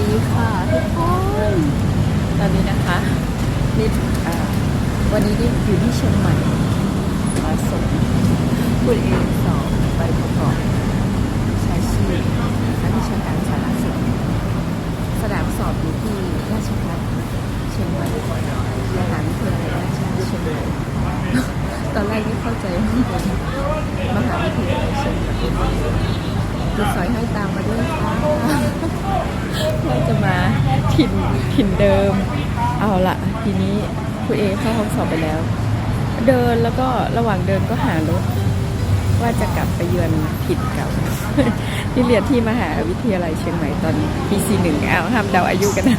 ดีค่ะทุกคนตอนนี้นะคะนิดอ่วันนี้นิดอยู่ที่เชียงใหม่มาส่งคุณเองสอบไปประกอบใช้ชีวิตนักวิชาการสารสนสนามสอบอยู่ที่ราชภัฏเชียงใหม่มหาวิทยาลัยราชภัฏเชียงใหม่ตอนแรกนี่เข้าใจว่าเป็นมหาวิทยาลัยเชียงใหม่ติดสอยให้ตามมาด้วยค่ะ ถิ่นถิ่นเดิม เอาละทีนี้คุณเอเข้าห้องสอบไปแล้ว เดินแล้วก็ระหว่างเดินก็หารถว่าจะกลับไปเยือนถิ่นเก่าที่เรียนที่มหาวิทยาลัยเชียงใหม่ตอนปีซีหนึ่งเอาห้ามเดาอายุกันนะ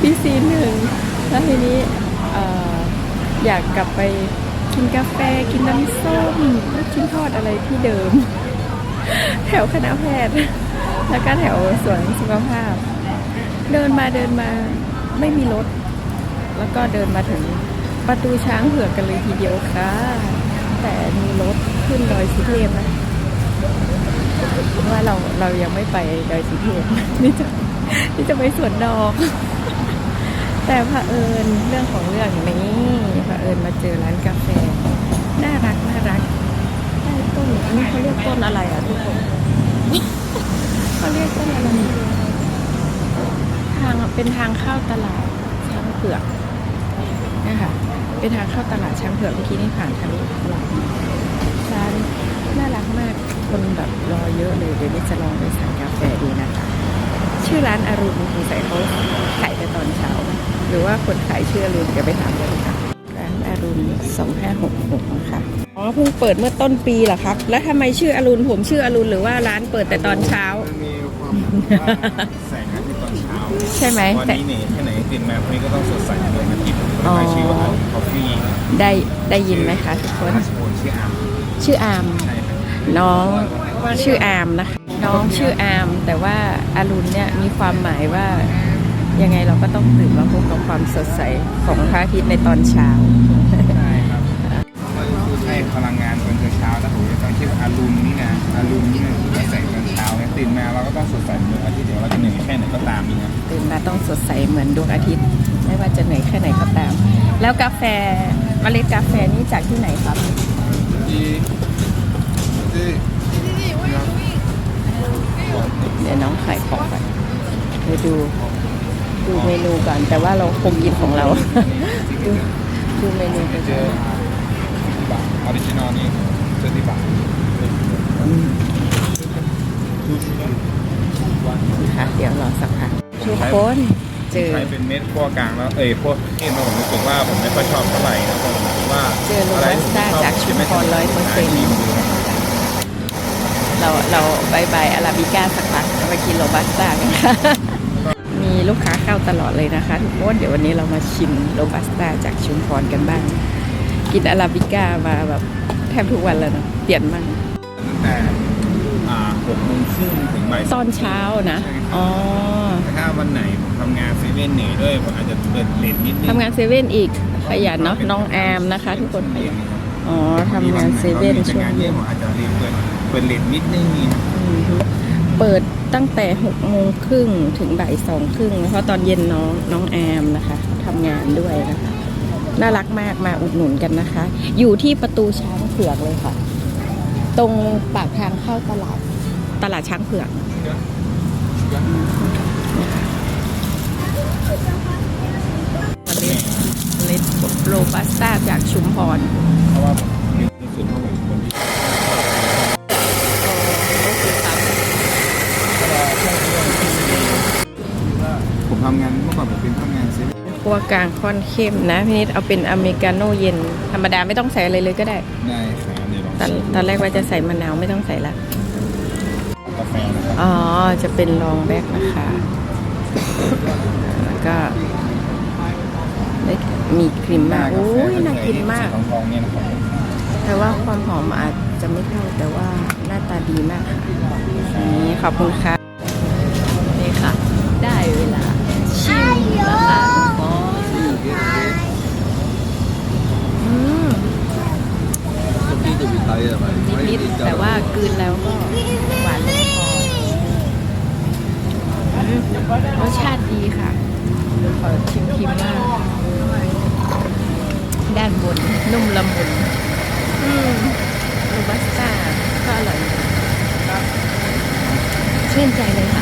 ปีซีหนึ่งแล้วทีนี้เอ่ออยากกลับไปกินกาแฟกินน้ำส้มลูกชิ้นทอดอะไรที่เดิม แถวคณะแพทย์ แล้วก็แถวสวนสุขภาพ เดินมาเดินมาไม่มีรถ แล้วก็เดินมาถึงประตูช้างเผือกกันเลยทีเดียวค่ะ แต่มีรถขึ้นดอยสุเทพนะว่าเราเรายังไม่ไปดอยสุเทพนี่จะนี่จะไปสวนดอก แต่พระเอิญเรื่องของเรื่องนี้พระเอิญมาเจอร้านกาแฟน่ารักน่ารักต้ต้นนี้เขาเรียกต้นอะไรอะทุกคนเขาเรียกต้นอะไรางเป็นทางเข้าตลาดช้างเผือกนะคะเป็นทางเข้าตลาดช้างเผือกเมื่อกี้นี่ผ่านทางนี้ร้านร้านน่ารักมากคนแบบรอเยอะเลยเดี๋ยวนี้จะลองไปสั่งกาแฟดูนะคะ ชื่อร้านอารุณสงสัยเขาขายแต่ตอนเช้า หรือว่าคนขายชื่ออรุณเดี๋ยวไปถามกันค่ะร้านอารุณ2566นะคะอ๋อเพิ่งเปิดเมื่อต้นปีเหรอครับ แล้วทำไมชื่ออรุณผมชื่ออรุณหรือว่าร้านเปิดแต่ตอนเช้ามีความแสงอา ใช่ไหมวันแต่นี้เนี่ยแค่ไหนตื่นมาพรุ่งนี้ก็ต้องสดใสเหมือนอาทิตย์อ๋อตั้งชื่อว่าคอฟฟี่ได้ได้ยินไหมคะทุกคนราชพลชื่ออาร์มชื่ออาม ใช่ครับน้องชื่ออามนะคะน้องชื่ออาม แต่ว่าอารุณเนี่ยมีความหมายว่ายังไงเราก็ต้องตื่นมาพบกับความสดใสของพระอาทิตย์ในตอนเช้า ใช่ ตื่นมาเราก็ต้องสดใสเหมือนอาทิตย์เดี๋ยวเราจะเหนื่อยแค่ไหนก็ตามนี่นะตื่นมาต้องสดใสเหมือนดวงอาทิตย์ ไม่ว่าจะเหนื่อยแค่ไหนก็ตาม แล้วกาแฟเมล็ดกาแฟนี่จากที่ไหนครับ ที่ที่เดี๋ยวน้องขายของก่อนเดี๋ยวดูดูเมนูก่อน แต่ว่าเราคงกินของเรา ดูดูเมนูกันเจอที่บาทออริจินอลนี่เจอที่บา ทค่ะเดี๋ยวรอสักพักทุกคนเจอใช้เป็นเม็ดพวกกลางแล้วเอ้ยพวกเข้มแล้วผมรู้สึกว่าผมไม่ค่อยชอบเท่าไหร่นะผมรู้สึกว่าเจอโรบัสต้าจากชุมพร100%เราเราบายบายอาราบิก้าสักพักแล้วมากินโรบัสต้ากันค่ะมีลูกค้าเข้าตลอดเลยนะคะทุกคนเดี๋ยววันนี้เรามาชิมโรบัสต้าจากชุมพรกันบ้าง กินอาราบิก้ามาแบบแทบทุกวันแล้วเนอะเปลี่ยนมั่งตั้งแต่อ่า หกโมงครึ่งถึงบ่ายตอนเช้านะอ๋อถ้าวันไหนผมทำงานเซเว่นเหนื่อยด้วยผมอาจจะเปิดเลนนิดนึงทำงานเซเว่นอีกขยันเนาะน้องแอมนะคะ ทุกคนขยันอ๋อทำงานเซเว่นช่วงงานเยเย็อะนผมอาจจะรีบเปิดเปิดเลนนิดนึงนี่อืมฮึเปิดตั้งแต่หกโมงครึ่งถึงบ่ายสองครึ่งเพราะตอนเย็นน้องน้องแอมนะคะทำงานด้วยนะคะ น่ารักมากมาอุดหนุนกันนะคะ อยู่ที่ประตูช้างเผือกเลยค่ะ ตรงปากทางเข้าตลาด ตลาดช้างเผือกเมล็ดเมล็ดโรบัสต้าจากชุมพรเพราะว่าผมมีส่วนของผมคนที่โอเคครับผมทำงานเมื่อก่อนผมเป็นทำงานเซเว่นคั่วกลางค่อนเข้มนะพี่นิดเอาเป็นอเมริกาโน่เย็น ธรรมดาไม่ต้องใส่อะไรเลยก็ได้ ได้ครับเดี๋ยวลองตอนชิมตอนแรกว่าจะใส่มะนาวไม่ต้องใส่ละ อ๋อ จะเป็นลองแบ็กนะคะ แล้วก็ได้มีครีมมากโอ้ยน่ากินมากทองทองๆเนี่ยนะครับแต่ว่าความหอมอาจจะไม่เท่าแต่ว่าหน้าตาดีมากค่ะนี่ขอบคุณค่ะ นี่ค่ะ ได้เวลาชิมแล้วค่ะทุกคนอืม นิดๆแต่ว่ากลืนแล้วก็หวานลงคออืม รส ชาติดีค่ะขอชิมชิมมากด้านบนนุ่มละมุนอืมโรบัสต้าก็อร่อยชื่นใจเลยค่ะ